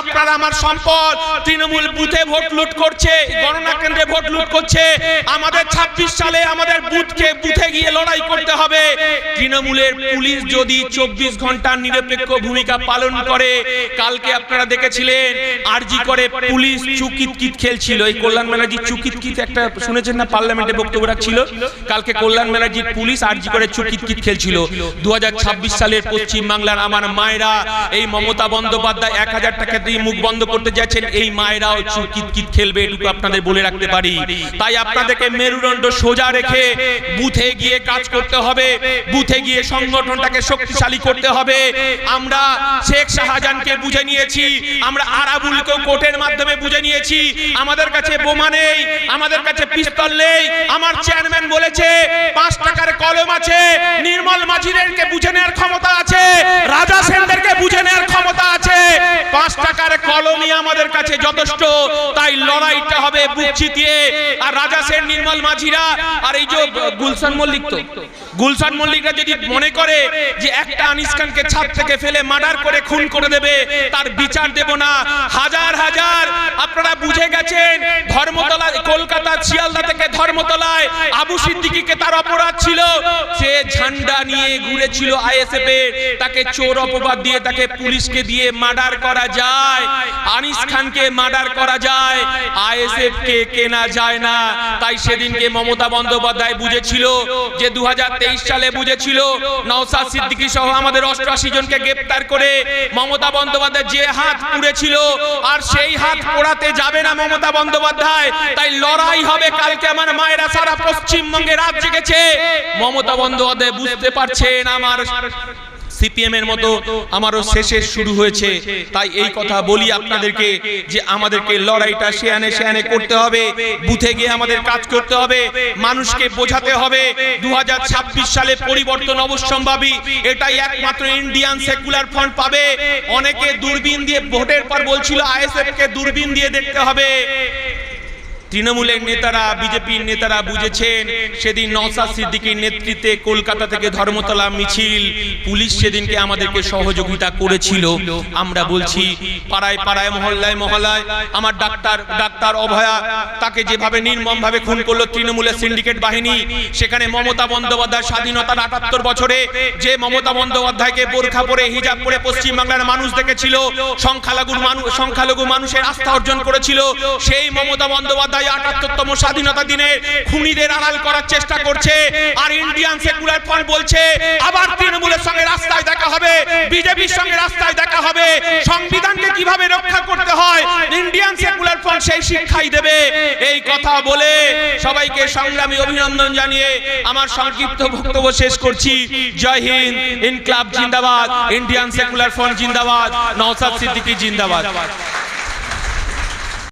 আপনারা আমার সম্পদ। তৃণমূল ভোট লুট করছে কেন্দ্রে ভোট লুট করছে। আমাদের ২৬ সালে আমাদের বুথকে বুথে গিয়ে লড়াই করতে হবে। তৃণমূলের পুলিশ যদি চব্বিশ ঘণ্টা নিরপেক্ষ ভূমিকা পালন করে, কালকে আপনারা দেখেছিলেন আরজি করে পুলিশ চুকিত কিত খেলছিল। এই কল্যাণ ব্যানার্জি চুকিত কিত একটা শুনেছেন না? পার্লামেন্টে বক্তব্য রাখছিল। কালকে কল্যাণ ব্যানার্জির পুলিশ আরজি করে চুকিত কিত খেলছিল। দু হাজার ছাব্বিশ সালের পশ্চিম বাংলার আমার মায়েরা, এই মমতা বন্দ্যোপাধ্যায় এক হাজার টাকা দিয়ে মুখ বন্ধ করতে যাচ্ছেন, এই মায়েরাও কিত কিত খেলবে, এটুকু আপনাদের বলে রাখতে পারি। তাই আপনাদেরকে মেরুদণ্ড সোজা রেখে বুথে গিয়ে কাজ করতে হবে, বুথে গিয়ে সংগঠনটাকে শক্তিশালী করতে হবে। আমরা শেখ শাহজাহানকে বুঝে নিয়েছি, আমরা আরাবুলকেও কোর্টের মাধ্যমে বুঝে নিয়েছি। আমাদের কাছে বোমা নেই, আমাদের কাছে পিস্তল নেই। আমার চেয়ারম্যান বলেছে, পাঁচ টাকার কলম আছে, নির্মল মাঝিদেরকে বুঝে নেওয়ার ক্ষমতা আছে। রাজা সেনদেরকে বুঝে নেওয়ার ক্ষমতা আছে পাঁচ টাকার কলমই আমাদের কাছে যথেষ্ট। তাই লড়াইটা হবে বুক চিতিয়ে। আর রাজা সেন, নির্মল মাঝিরা, আর এই যে গুলশান মল্লিক তো। গুলশান মল্লিকরা যদি মনে করে যে একটা আনিস খানকে ছাদ থেকে ফেলে মার্ডার করে খুন করে দেবে, তার বিচার দেব না। হাজার হাজার, আপনারা বুঝে গেছেন, ধর্মতলা, কলকাতা শিয়ালদা থেকে ধর্মতলায় আবু সিদ্দিকীকে তার অপরাধ ছিল। সে ঝান্ডা নিয়ে ঘুরেছিল আইএসএফ এর তাকে চোর অপবাদ দিয়ে তাকে পুলিশকে দিয়ে মার্ডার করা যায়। আনিস খানকে মার্ডার করা যায়। আইএসএফ কে কেনা যায় না। তাই সেদিনকে মমতা বন্দ্যোপাধ্যায় বুঝেছিল যে দুহাজার তেইশ সালে বুঝেছিল নওসাদ সিদ্দিকী সহ আমাদের অষ্টআশি জনকে গ্রেপ্তার করে মমতা বন্দ্যোপাধ্যায় যে হাত পুড়েছিল আর সেই হাত পোড়াতে যাবে না মমতা বন্দ্যোপাধ্যায়। তাই লড়াই হবে কালকে আমার মায়েরা সারা পশ্চিমবঙ্গে রাত জেগেছে। মমতা বন্দ্যোপাধ্যায় বুঝতে পারছেন আমার সিপিএম এর মতো আমারও শেষে শুরু হয়েছে। তাই এই কথা বলি আপনাদেরকে যে আমাদেরকে লড়াইটা শেয়ানে শেয়ানে করতে হবে, বুথে গিয়ে আমাদের কাজ করতে হবে, মানুষকে বোঝাতে হবে। দু হাজার ছাব্বিশ সালে পরিবর্তন অবশ্যম্ভাবী, এটাই একমাত্র ইন্ডিয়ান সেকুলার ফ্রন্ট পাবে। অনেকে দূরবীন দিয়ে ভোটের পর বলছিল আইএসএফ কে দূরবীন দিয়ে দেখতে হবে। তৃণমূলের নেতারা, বিজেপির নেতারা বুঝেছেন, সেদিন নওসাদ সিদ্দিকীর নেতৃত্বে কলকাতা থেকে ধর্মতলা মিছিল, পুলিশ সেদিনকে আমাদেরকে সহযোগিতা করেছিল। আমরা বলছি, পাড়ায় পাড়ায়, মহল্লায় মহল্লায়, আমার ডাক্তার ডাক্তার অভয়া তাকে যেভাবে নির্মম ভাবে খুন করল তৃণমূলের সিন্ডিকেট বাহিনী, সেখানে মমতা বন্দ্যোপাধ্যায় স্বাধীনতার আটাত্তর বছরে যে মমতা বন্দ্যোপাধ্যায়কে বোরখা পরে, হিজাব পরে পশ্চিমবাংলার মানুষ দেখেছিল, সংখ্যালঘু মানুষ সংখ্যালঘু মানুষের আস্থা অর্জন করেছিল, সেই মমতা বন্দ্যোপাধ্যায় আটাত্তরতম স্বাধীনতা দিনে খুনিদের আড়াল করার চেষ্টা করছে আর ইন্ডিয়ান সেকুলার ফ্রন্ট বলছে, আবার তৃণমূলের সঙ্গে রাস্তায় দেখা হবে, বিজেপির সঙ্গে রাস্তায় দেখা হবে, সংবিধানকে কীভাবে রক্ষা করতে হয় ইন্ডিয়ান সেকুলার ফ্রন্ট সেই শিক্ষাই দেবে। এই কথা বলে সবাইকে সংগ্রামী অভিনন্দন জানিয়ে আমার সংক্ষিপ্ত বক্তব্য শেষ করছি। জয় হিন্দ, ইনক্লাব জিন্দাবাদ ইন্ডিয়ান সেকুলার ফ্রন্ট জিন্দাবাদ নওসাদ সিদ্দিকী জিন্দাবাদ।